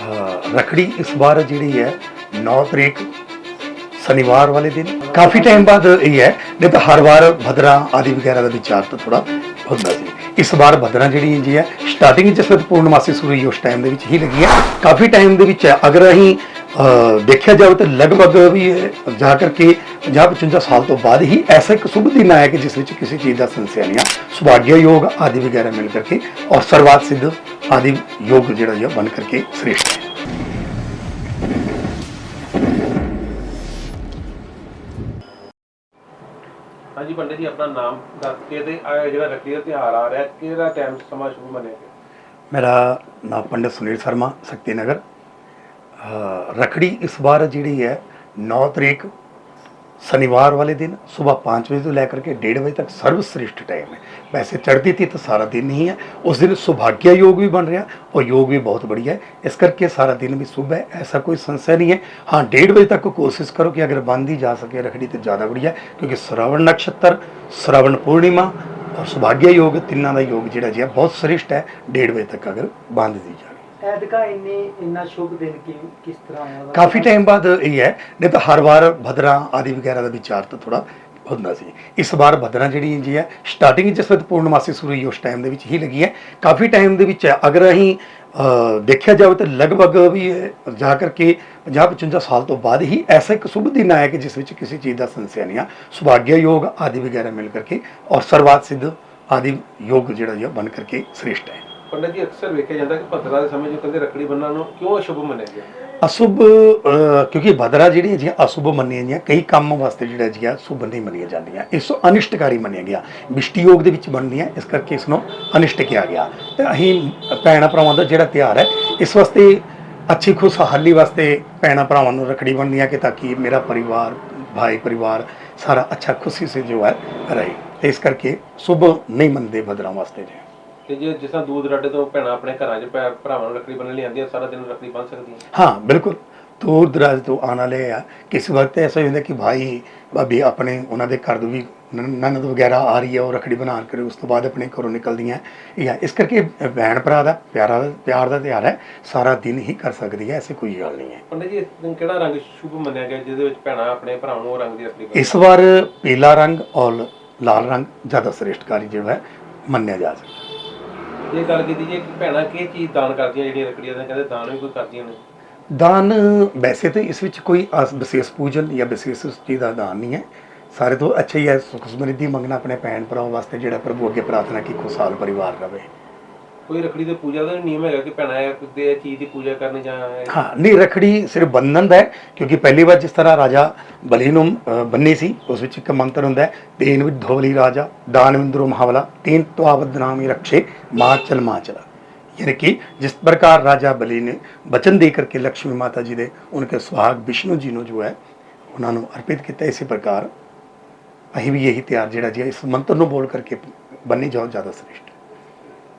ਅਹ, ਰੱਖੜੀ ਇਸ ਵਾਰ ਜਿਹੜੀ ਹੈ 9 ਤਰੀਕ, ਸ਼ਨੀਵਾਰ ਵਾਲੇ ਦਿਨ ਕਾਫੀ ਟਾਈਮ ਬਾਅਦ ਇਹ ਹੈ, ਨਹੀਂ ਤਾਂ ਹਰ ਵਾਰ ਭਦਰਾ ਆਦਿ ਵਗੈਰਾ ਦਾ ਵਿਚਾਰ ਤਾਂ ਥੋੜਾ ਹੁੰਦਾ ਸੀ ਇਸ ਵਾਰ ਭਦਰਾ ਜਿਹੜੀ ਜੀ ਹੈ ਸਟਾਰਟਿੰਗ ਜਿਸ ਵੇਲੇ ਪੂਰਨਮਾਸੀ ਸ਼ੁਰੂ ਹੋਈ ਉਸ ਟਾਈਮ ਦੇ ਵਿੱਚ ਹੀ ਲੱਗੀ ਹੈ ਕਾਫੀ ਟਾਈਮ ਦੇ ਵਿੱਚ ਹੈ। ਅਗਰ ਅਸੀਂ ਦੇਖਿਆ ਜਾਵੇ ਤਾਂ ਲਗਭਗ ਵੀ ਜਾ ਕਰਕੇ 50 55 ਸਾਲ ਤੋਂ ਬਾਅਦ ਹੀ ਐਸਾ ਇੱਕ ਸ਼ੁਭ ਦਿਨ ਆਇਆ ਕਿ ਜਿਸ ਵਿੱਚ ਕਿਸੇ ਚੀਜ਼ ਦਾ ਸੰਸ਼ਯ ਨਹੀਂ ਆ ਸੁਭਾਗਿਆ ਯੋਗ ਆਦਿ ਵਗੈਰਾ ਮਿਲ ਕਰਕੇ ਔਰ ਸਰਵਾਤ ਸਿੱਧ ਆਦि ਯੋਗ ਜਿਹੜਾ ਜੀ ਬਣ ਕਰਕੇ ਸ੍ਰੇਸ਼ਟ ਹੈ। ਹਾਂਜੀ ਪੰਡਿਤ ਜੀ ਆਪਣਾ ਨਾਮ ਦੱਸ ਕੇ ਤੇ ਆਹ ਜਿਹੜਾ ਰੱਖੜੀ ਦਾ ਤਿਉਹਾਰ ਆ ਰਿਹਾ ਕਿਹੜਾ ਟਾਈਮ ਸਮਾਂ ਸ਼ੁਰੂ ਮੰਨਿਆ ਗਿਆ? ਮੇਰਾ ਨਾਮ ਪੰਡਿਤ ਸੁਨੀਲ ਸ਼ਰਮਾ ਸ਼ਕਤੀ ਨਗਰ ਰੱਖੜੀ ਇਸ ਵਾਰ ਜਿਹੜੀ ਹੈ 9 ਤਰੀਕ ਸ਼ਨੀਵਾਰ ਵਾਲੇ ਦਿਨ ਸਵੇਰ 5 ਵਜੇ ਤੋਂ ਲੈ ਕਰਕੇ 1:30 ਵਜੇ ਤੱਕ ਸਰਵ ਸ੍ਰਿਸ਼ਟ ਟਾਈਮ ਹੈ ਵੈਸੇ ਚੜ੍ਹਦੀ ਤੀ ਤਾਂ ਸਾਰਾ ਦਿਨ ਨਹੀਂ ਹੈ ਉਸ ਦਿਨ ਸੁਭਾਗਿਆ ਯੋਗ ਵੀ ਬਣ ਰਿਹਾ ਔਰ ਯੋਗ ਵੀ ਬਹੁਤ ਬੜੀਆ ਹੈ ਇਸ ਕਰਕੇ ਸਾਰਾ ਦਿਨ ਵੀ ਸ਼ੁਭ ਹੈ ਐਸਾ ਕੋਈ ਸੰਸ਼य ਨਹੀਂ ਹੈ ਹਾਂ 1:30 ਵਜੇ ਤੱਕ ਕੋਸ਼ਿਸ਼ ਕਰੋ ਕਿ ਅਗਰ ਬੰਦ ਹੀ ਜਾ ਸਕੇ ਰੱਖੜੀ ਤੇ ਜ਼ਿਆਦਾ ਬੜੀਆ ਹੈ, ਕਿਉਂਕਿ ਸ਼ਰਾਵਣ ਨਕਸ਼ਤਰ ਸ਼ਰਾਵਣ ਪੂਰਨਿਮਾ ਔਰ ਸੁਭਾਗਿਆ ਯੋਗ ਤਿੰਨਾਂ ਦਾ ਯੋਗ ਜਿਹੜਾ ਜੀ ਹੈ ਬਹੁਤ ਸ੍ਰਿਸ਼ਟ ਹੈ 1:30 ਵਜੇ ਤੱਕ ਅਗਰ ਬੰਦ ਦੀ ਜਾਵੇ ਐਦਕਾ ਇੰਨੇ, ਇੰਨਾ ਸ਼ੁਭ ਦਿਨ ਕਿ, ਕਿਸ ਤਰ੍ਹਾਂ ਆਇਆ ਕਾਫੀ ਟਾਈਮ ਬਾਅਦ ਇਹ ਹੈ, ਨਹੀਂ ਤਾਂ ਹਰ ਵਾਰ ਭਦਰਾ ਆਦਿ ਵਗੈਰਾ ਦਾ ਵਿਚਾਰ ਤਾਂ ਥੋੜਾ ਹੁੰਦਾ ਸੀ। ਇਸ ਵਾਰ ਭਦਰਾ ਜਿਹੜੀ ਜੀ ਹੈ ਸਟਾਰਟਿੰਗ ਜਿਸ ਵਕਤ ਪੂਰਨਮਾਸੀ ਸ਼ੁਰੂ ਹੋਈ, ਉਸ ਟਾਈਮ ਦੇ ਵਿੱਚ ਹੀ ਲੱਗੀ ਹੈ। ਕਾਫੀ ਟਾਈਮ ਦੇ ਵਿੱਚ ਅਗਰ ਅਸੀਂ ਦੇਖਿਆ ਜਾਵੇ ਤਾਂ ਲਗਭਗ ਵੀ ਜਾ ਕਰਕੇ 50 55 ਸਾਲ ਤੋਂ ਬਾਅਦ ਹੀ ਐਸਾ ਇੱਕ ਸ਼ੁਭ ਦਿਨ ਆਇਆ ਕਿ ਜਿਸ ਵਿੱਚ ਕਿਸੇ ਚੀਜ਼ ਦਾ ਸੰਸਿਆ ਨਹੀਂ ਆ ਸੁਭਾਗਿਆ ਯੋਗ ਆਦਿ ਵਗੈਰਾ ਮਿਲ ਕਰਕੇ ਔਰ ਸਰਵਾਤ ਸਿੱਧ ਆਦਿ ਯੋਗ ਜਿਹੜਾ ਜੀ ਬਣ ਕਰਕੇ ਸ੍ਰਿਸ਼ਟ ਹੈ। ਪੰਡਿਤ ਜੀ ਅਕਸਰ ਵੇਖਿਆ ਜਾਂਦਾ ਕਿ ਭਦਰਾ ਦੇ ਸਮੇਂ ਜੋ ਕਹਿੰਦੇ ਰੱਖੜੀ ਬੰਨਣ ਨੂੰ ਕਿਉਂ ਅਸ਼ੁਭ ਮੰਨਿਆ ਗਿਆ? ਅਸ਼ੁਭ ਕਿਉਂਕਿ ਭਦਰਾ ਜਿਹੜੀਆਂ ਜੀ ਅਸ਼ੁਭ ਮੰਨੀਆਂ ਜਾਂਦੀਆਂ ਕਈ ਕੰਮ ਵਾਸਤੇ ਜਿਹੜਾ ਜੀ ਆ ਸ਼ੁਭ ਨਹੀਂ ਮੰਨੀਆਂ ਜਾਂਦੀਆਂ। ਇਸ ਨੂੰ ਅਨਿਸ਼ਟਕਾਰੀ ਮੰਨਿਆ ਗਿਆ। ਬਿਸ਼ਟੀਯੋਗ ਦੇ ਵਿੱਚ ਬਣਦੀਆਂ ਇਸ ਕਰਕੇ ਇਸ ਨੂੰ ਅਨਿਸ਼ਟ ਕਿਹਾ ਗਿਆ। ਤੇ ਅਸੀਂ ਭੈਣਾਂ ਭਰਾਵਾਂ ਦਾ ਜਿਹੜਾ ਤਿਉਹਾਰ ਹੈ, ਇਸ ਵਾਸਤੇ ਅੱਛੀ ਖੁਸ਼ਹਾਲੀ ਵਾਸਤੇ ਭੈਣਾਂ ਭਰਾਵਾਂ ਨੂੰ ਰੱਖੜੀ ਬੰਨ੍ਹਦੀਆਂ ਕਿ ਤਾਂ ਕਿ ਮੇਰਾ ਪਰਿਵਾਰ, ਭਾਈ ਪਰਿਵਾਰ ਸਾਰਾ ਅੱਛਾ ਖੁਸ਼ੀ ਸੇ ਜੋ ਹੈ, ਰਹੇ। ਤੇ ਇਸ ਕਰਕੇ ਸ਼ੁਭ ਨਹੀਂ ਮੰਨਦੇ ਭਦਰਾ ਵਾਸਤੇ ਜੀ। ਤੇ ਜੇ ਜਿਸ ਤਰ੍ਹਾਂ ਦੂਰ ਦਰਾਡੇ ਤੋਂ ਭੈਣਾਂ ਆਪਣੇ ਘਰਾਂ 'ਚ ਭੈ- ਭਰਾਵਾਂ ਨੂੰ ਰੱਖੜੀ ਬੰਨ੍ਹਣ ਲਈ ਆਉਂਦੀਆਂ ਸਾਰਾ ਦਿਨ ਰੱਖੜੀ ਬੰਨ੍ਹ ਸਕਦੀਆਂ हाँ बिल्कुल ਦੂਰ ਦਰਾਜ ਤੋਂ ਆਉਣ ਵਾਲੇ ਆ ਕਿਸੇ ਵਕਤ ਐਸਾ ਹੁੰਦਾ ਕਿ ਭਾਈ ਭਾਬੀ ਆਪਣੇ ਉਹਨਾਂ ਦੇ ਘਰ ਤੋਂ ਵੀ ਨਨ- ਨਨਦ ਵਗੈਰਾ ਆ ਰਹੀ ਹੈ ਉਹ ਰੱਖੜੀ ਬਣਾ ਕੇ ਉਸ ਤੋਂ ਬਾਅਦ ਆਪਣੇ ਘਰੋਂ ਨਿਕਲਦੀਆਂ ਇਹ ਇਸ ਕਰਕੇ ਭੈਣ ਭਰਾ ਦਾ ਪਿਆਰਾ ਪਿਆਰ ਦਾ ਤਿਉਹਾਰ ਹੈ ਸਾਰਾ ਦਿਨ ਹੀ ਕਰ ਸਕਦੀ ਹੈ ਐਸੀ ਕੋਈ ਗੱਲ ਨਹੀਂ ਹੈ ਪੰਡਿਤ ਜੀ ਇਸ ਦਿਨ ਕਿਹੜਾ ਰੰਗ ਸ਼ੁਭ ਮੰਨਿਆ ਗਿਆ ਜਿਹਦੇ ਵਿੱਚ ਭੈਣਾਂ ਆਪਣੇ ਭਰਾਵਾਂ ਨੂੰ ਉਹ ਰੰਗ ਦੀ ਰੱਖੜੀ ਬੰਨ੍ਹਣ ਇਸ ਵਾਰ ਪੀਲਾ ਰੰਗ ਔਰ ਲਾਲ ਰੰਗ ਜ਼ਿਆਦਾ ਸ੍ਰੇਸ਼ਟਕਾਰੀ ਜਿਹੜਾ ਹੈ ਮੰਨਿਆ ਜਾ ਸਕਦਾ ਜੇ ਗੱਲ ਕੀਤੀ ਜੇ ਕਿ ਕੀ ਚੀਜ਼ ਦਾਨ ਕਰਦੀਆਂ ਜਿਹੜੀਆਂ ਰੱਖੜੀਆਂ ਦੇ ਕਹਿੰਦੇ ਦਾਨ ਵੀ ਕੋਈ ਕਰਦੀਆਂ ਨੇ। ਦਾਨ ਵੈਸੇ ਤਾਂ ਇਸ ਵਿੱਚ ਕੋਈ ਆਸ- ਵਿਸ਼ੇਸ਼ ਪੂਜਨ ਜਾਂ ਵਿਸ਼ੇਸ਼ ਉਸ ਚੀਜ਼ ਦਾ ਦਾਨ ਨਹੀਂ ਹੈ। ਸਾਰੇ ਤੋਂ ਅੱਛਾ ਹੀ ਹੈ, ਸੁਖ ਸਮਰਿੱਧੀ ਮੰਗਣਾ ਆਪਣੇ ਭੈਣ ਭਰਾਵਾਂ ਵਾਸਤੇ ਜਿਹੜਾ ਪ੍ਰਭੂ ਅੱਗੇ ਪ੍ਰਾਰਥਨਾ ਕਿ ਖੁਸ਼ਹਾਲ ਪਰਿਵਾਰ ਰਵੇ। ਕੋਈ ਰੱਖੜੀ ਦੇ ਪੂਜਾ ਦਾ ਨਿਯਮ ਹੈਗਾ ਕਿ ਭੈਣਾਂ ਇਹ ਦੇ ਚੀਜ਼ ਦੀ ਪੂਜਾ ਕਰਨ ਜਾਂ ਹਾਂ ਨਹੀਂ ਰਖੜੀ ਸਿਰਫ ਬੰਧਨ ਦਾ ਹੈ ਕਿਉਂਕਿ ਪਹਿਲੀ ਵਾਰ ਜਿਸ ਤਰ੍ਹਾਂ ਰਾਜਾ ਬਲੀ ਨੂੰ ਅਹ, ਬੰਨੀ ਸੀ ਉਸ ਵਿੱਚ ਇੱਕ ਮੰਤਰ ਹੁੰਦਾ ਹੈ ਤੇਨ ਵਿਧੋਵਲੀ ਰਾਜਾ ਦਾਨਵਿੰਦਰੋ ਮਹਾਵਲਾ ਤੀਨ ਤਵਾਵਦ ਨਾਮੀ ਰਖੇ ਮਾਚਲ ਮਾਚਲ यानी कि जिस प्रकार राजा बलि ने वचन दे करके लक्ष्मी माता जी ने उनके सुहाग विष्णु जी ਨੂੰ ਜੋ ਹੈ ਉਹਨਾਂ ਨੂੰ ਅਰਪਿਤ ਕੀਤਾ ਇਸੇ ਪ੍ਰਕਾਰ ਅਸੀਂ ਵੀ ਇਹੀ ਤਿਆਰ ਜਿਹੜਾ ਜੀ ਹੈ, ਇਸ ਮੰਤਰ ਨੂੰ ਬੋਲ ਕਰਕੇ ਬੰਨੀ ਜਾਓ ਜ਼ਿਆਦਾ ਸ੍ਰੇਸ਼ਟ